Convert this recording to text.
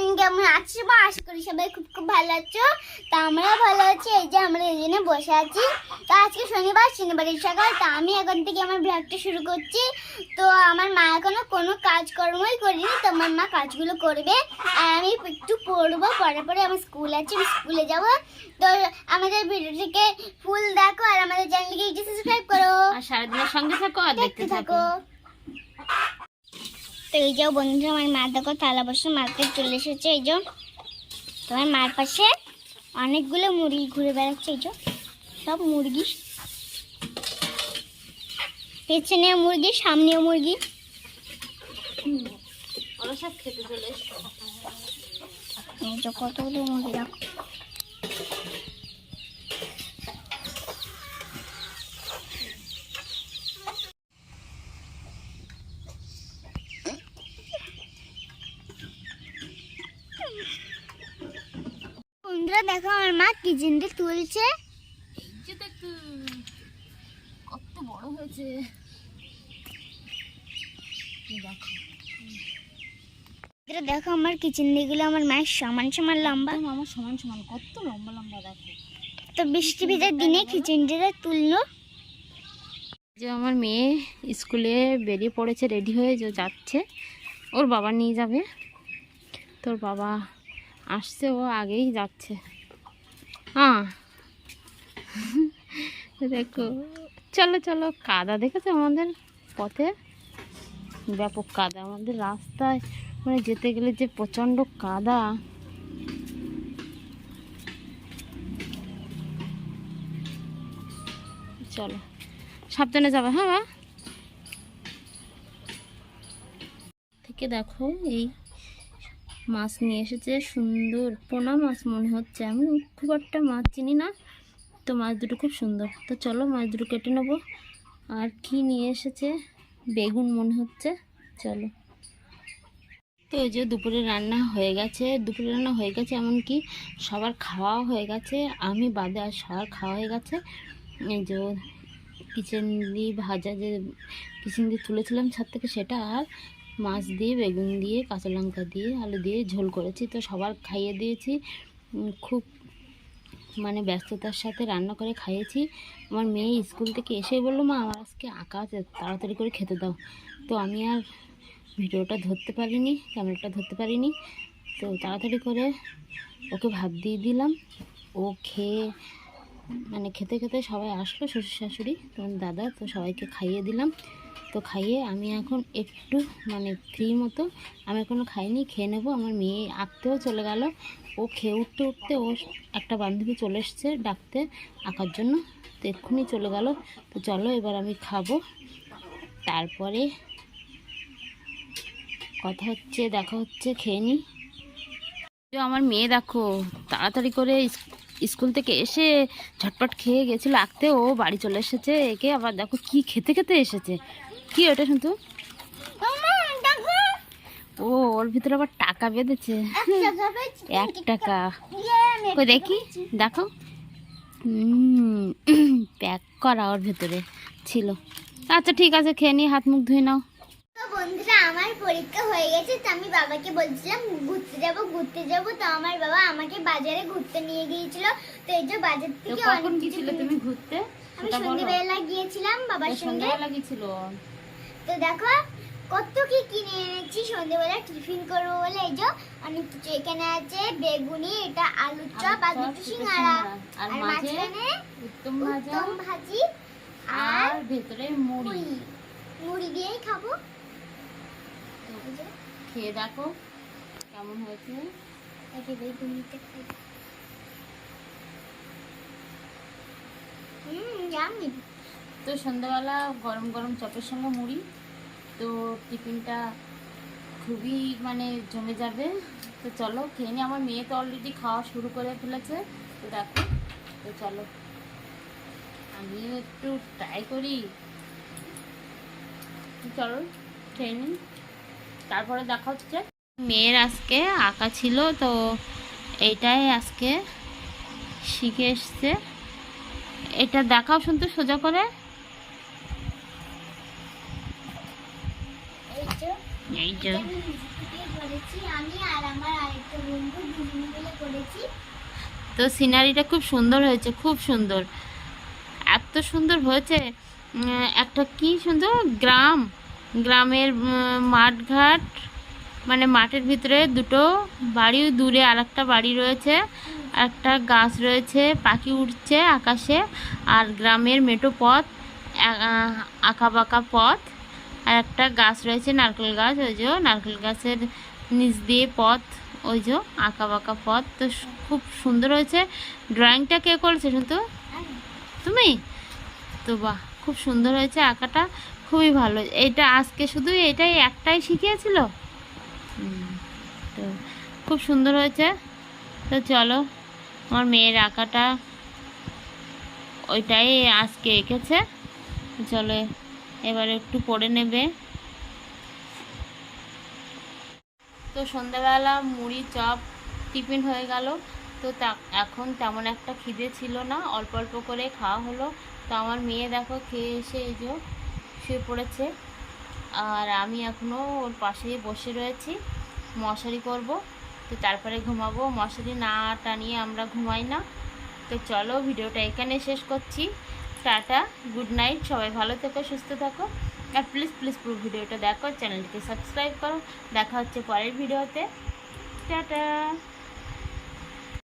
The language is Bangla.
আছো বা আশা করি সবাই খুব খুব ভালো আছো। তা আমরাও ভালো আছি এই যে আমরা এই জন্য বসে আছি। তো আজকে শনিবার শনিবারের সকাল তা আমি এখন থেকে আমার ব্লগটা শুরু করছি। তো আমার মা এখনও কোনো কাজকর্মই করিনি তো আমার মা কাজগুলো করবে। আর আমি একটু পড়ব পরে পরে আমার স্কুল আছে আমি স্কুলে যাব। তো আমাদের ভিডিওটিকে ফুল দেখো আর আমাদের চ্যানেলকে সাবস্ক্রাইব করো। আর সারাদিনের সঙ্গে থাকো আর দেখতে থাকো। তো এই যে বন্ধুরা আমার মা দেখো থালা বসে মার্কেট চলে এসেছে এই যে। তোমার মার পাশে অনেকগুলো মুরগি ঘুরে বেড়াচ্ছে এই যে। সব মুরগি। পেছনে মুরগি সামনেও মুরগি। কতগুলো মুরগি দেখো বন্ধুরা দেখো আমার মা কিচেন দিয়ে তুলছে। দেখো কত বড় হয়েছে। দেখো। দেখো আমার কিচেন দিয়েগুলো আমার মায়ের সমান সমান লম্বা। আমার সমান সমান কত লম্বা লম্বা দেখো। তো বৃষ্টি ভেজার দিনে কিচেন দিয়ে তুললো? যে আমার মেয়ে স্কুলে বেরিয়ে পড়েছে রেডি হয়ে যে যাচ্ছে ওর বাবা নিয়ে যাবে। তোর বাবা আসছে ও আগেই যাচ্ছে। হ্যাঁ। দেখো, চলো চলো, কাদা, দেখেছ আমাদের পথে? ব্যাপক কাদা, আমাদের রাস্তায় মানে যেতে গেলে যে প্রচণ্ড কাদা। চলো, সাবধানে যাবে হ্যাঁ থেকে দেখো, এই মাছ নিয়ে এসেছে, সুন্দর। পোনা মাছ মনে হচ্ছে। আমি খুব একটা মাছ চিনি না, তো মাছ দুটো খুব সুন্দর। তো চলো মাছ দুটো কেটে নেব। আর কি নিয়ে এসেছে? বেগুন মনে হচ্ছে। চলো। তো এই যে দুপুরে রান্না হয়ে গেছে। দুপুরে রান্না হয়ে গেছে এমনকি সবার খাওয়াও হয়ে গেছে। আমি বাদে আর সবার খাওয়া হয়ে গেছে। এই যে কিচেন দিয়ে ভাজা যে কিচেন দিয়ে তুলেছিলাম ছাদ থেকে সেটা আর মাছ দিয়ে, বেগুন দিয়ে, কাঁচা লঙ্কা দিয়ে, আলু দিয়ে ঝোল করেছি। তো সবার খাইয়ে দিয়েছি। খুব মানে ব্যস্ততার সাথে রান্না করে খাইয়েছি। আমার মেয়ে স্কুল থেকে এসে বলল, মা, আমার আজকে আঁকা আছে, তাড়াতাড়ি করে খেতে দাও। তো আমি আর ভিডিওটা ধরতে পারিনি, ক্যামেরাটা ধরতে পারিনি। তো তাড়াতাড়ি করে ওকে ভাত দিয়ে দিলাম। ও খেয়ে মানে খেতে খেতে সবাই আসলো, শ্বশুর শাশুড়ি, তোমার দাদা, তো সবাইকে খাইয়ে দিলাম। তো খাইয়ে আমি এখন একটু মানে ফ্রি মতো আমি এখনও খাইনি, খেয়ে নেব। আমার মেয়ে আঁকতেও চলে গেল। ও খেয়ে উঠতে উঠতে ও একটা বান্ধবী চলে এসছে ডাকতে আঁকার জন্য। তো এক্ষুনি চলে গেল। তো চলো এবার আমি খাব। তারপরে কথা হচ্ছে, দেখা হচ্ছে, খেয়ে নিই আমার মেয়ে দেখো, তাড়াতাড়ি করে স্কুল থেকে এসে ঝটপট খেয়ে গেছিল আঁকতে ও বাড়ি চলে এসেছে একে আবার দেখো কি খেতে খেতে এসেছে। কি ওটা শুনতো? ও ওর ভিতরে আবার টাকা বেঁধেছে। এক টাকা ও দেখি দেখো। প্যাক করা ওর ভেতরে ছিল। আচ্ছা ঠিক আছে খেয়ে নিয়ে হাত মুখ ধুয়ে নাও। পরীক্ষা হয়ে গেছে তো আমি বাবাকে বলছিলাম ঘুরতে যাব ঘুরতে যাব। তো আমার বাবা আমাকে বাজারে ঘুরতে নিয়ে গিয়েছিল। তো এই যে বাজার থেকে অনেক কিছু তুমি ঘুরতে? আমি সন্ধ্যেবেলা গিয়েছিলাম বাবার সঙ্গে। সন্ধ্যাবেলা গেছিল তো দেখো কত কি কিনে এনেছি সন্ধ্যেবেলা টিফিন করব বলে। এই যে অনেক কিছু এখানে আছে বেগুনি এটা আলুর চপ আর দুটো সিঙ্গারা। আর আর মাঝে মাঝখানে উত্তম ভাজা আর ভেতরে মুড়ি। মুড়ি দিয়েই খাব। খেয়ে দেখো কেমন হয়েছে। খাই। তো সন্ধ্যাবেলা গরম গরম চপের সঙ্গে মুড়ি তো টিফিনটা খুবই মানে জমে যাবে। তো চলো খেয়ে নিই আমার মেয়ে তো অলরেডি খাওয়া শুরু করে ফেলেছে। তো দেখো তো চলো। আমিও একটু ট্রাই করি। চলো খেয়ে নিই তারপরে দেখা হচ্ছে মেয়ের আজকে আঁকা ছিল তো এইটাই আজকে শিখে এসছে। এটা দেখাও শুনতে সোজা করে। এই যে তো সিনারিটা খুব সুন্দর হয়েছে খুব সুন্দর। এত সুন্দর হয়েছে একটা কি সুন্দর গ্রাম। গ্রামের মাঠঘাট মানে মাঠের ভিতরে দুটো বাড়ি, দূরে আর একটা বাড়ি রয়েছে, একটা গাছ রয়েছে, পাখি উঠছে আকাশে, আর গ্রামের মেটো পথ আঁকা বাঁকা পথ, আর একটা গাছ রয়েছে নারকেল গাছ, ওই যে নারকেল গাছের নিচ দিয়ে পথ, ওই যে আঁকা বাঁকা পথ, তো খুব সুন্দর হয়েছে। ড্রয়িংটা কে করেছে শুধু তুমি? তো বাহ, খুব সুন্দর হয়েছে আঁকাটা। খুবই ভালো। এটা আজকে শুধু এটাই একটাই শিখিয়েছিল? তো খুব সুন্দর হয়েছে। তো চলো, আমার মেয়ের আঁকাটা ওইটাই আজকে এঁকেছে। চলো, এবারে একটু পড়ে নেবে। তো সন্ধ্যাবেলা মুড়ি, চপ, টিফিন হয়ে গেল। তো তা, এখন তেমন একটা খিদে ছিল না, অল্প অল্প করে খাওয়া হলো। তো আমার মেয়ে দেখো, খেয়ে এসে এই যে শুয়ে পড়েছে। আর আমি এখনও ওর পাশেই বসে রয়েছি। মশারি করব তো তারপরে ঘুমাবো। মশারি না টানিয়ে আমরা ঘুমাই না। তো চলো ভিডিওটা এখানে শেষ করছি। টাটা, গুড নাইট, সবাই ভালো থেকো, সুস্থ থাকো। আর প্লিজ প্লিজ পুরো ভিডিওটা দেখো, চ্যানেলটিকে সাবস্ক্রাইব করো। দেখা হচ্ছে পরের ভিডিওতে। টাটা।